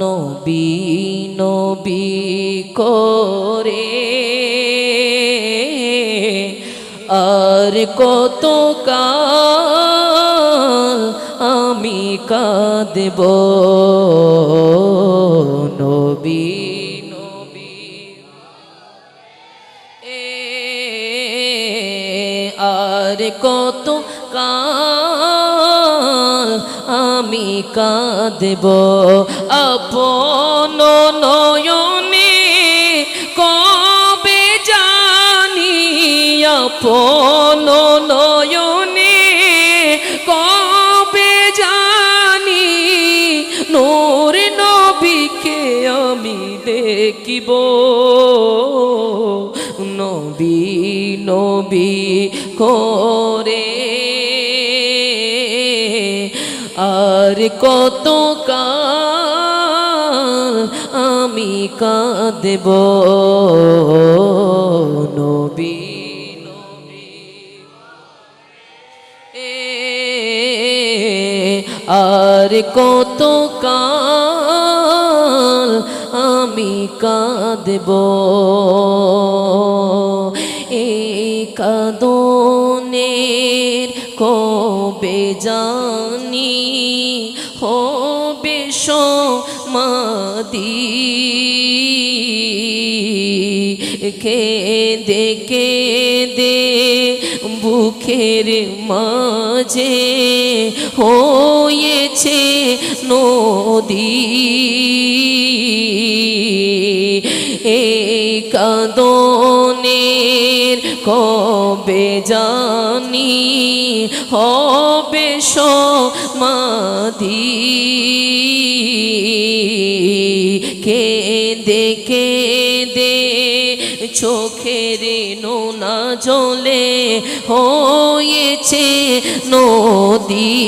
নবী নবী করে। আর কত কাল আমি কাঁদব নবী নবী। এ আর কত কাল আমি কাঁদব। আপন নয়নে কবে জানি? আপন নয়নে কবে জানি? নূর নবীকে আমি দেখিব। নবী নবী করে আর কত আমি কাঁদব? নবী আর কত কাল আমি কাঁদব? এই কাদনের কবে জানি হবে সমাদি কেঁদে কেঁদে বুকের মাঝে হয়েছে নদী। এই কবে জানি হবে সমাধি। কেঁদে কেঁদে চোখের নোনা জলে হয়েছে নদী।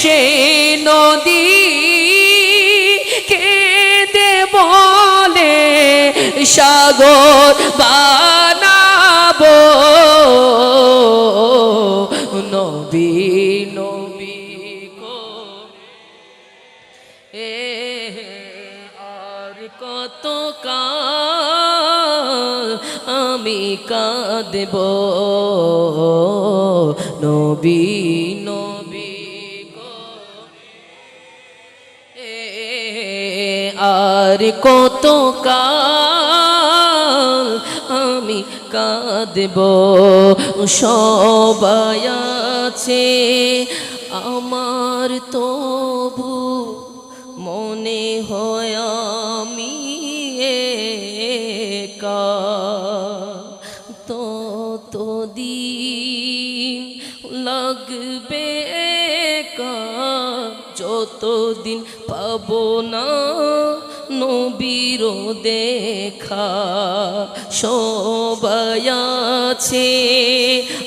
সেই নদী কেঁদে বলে, সাগর বানাবো। নবী নবী এ আর কত কাল আমি কাঁদব? নবী আর কত কাল আমি কাঁদব, সবাই আছে আমার, তবু মনে হয় আমি একা। ততদিন লাগবে যতদিন পাবো না নবীর দেখা সবাই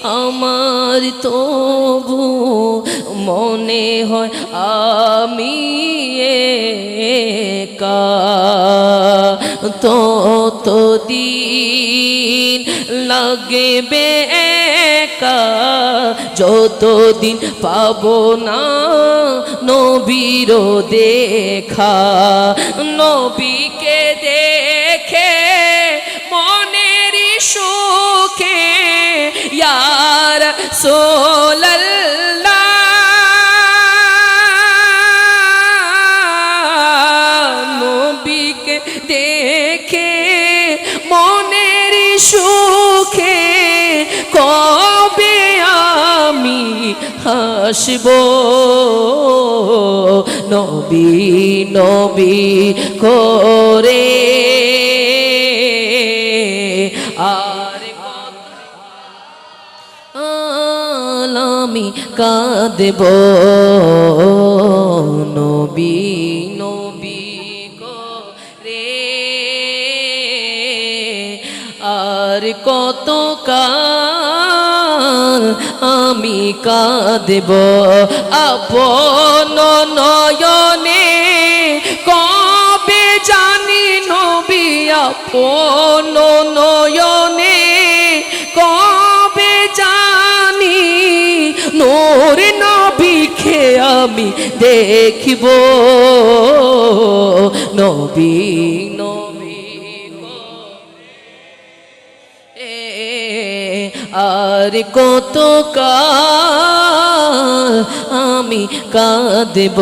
আমার তবু মনে হয় আমি একা। ততদিন লাগবে একা যতদিন পাবো না নবীর দেখা, নবীকে দেখে মনের সুখে ইয়ার নবীকে দেখে মনের সুখে হাসব নবী নবী করে। আলামি কাঁদব। নবী নবী করে। আর কত কাল আমি কাঁদব। আপন নয়নে কবে জানি নবী আপন নয়নে কবে জানি নোর নবীকে আমি দেখব। নবী আর কত আমি কাঁদব?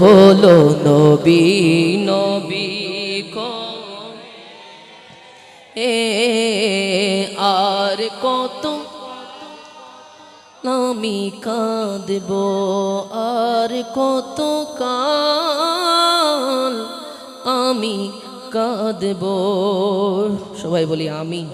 বলো নবী নবী এ আর কত আমি কাঁদব? আর কত আমি কাঁদব? সবাই বলি আমি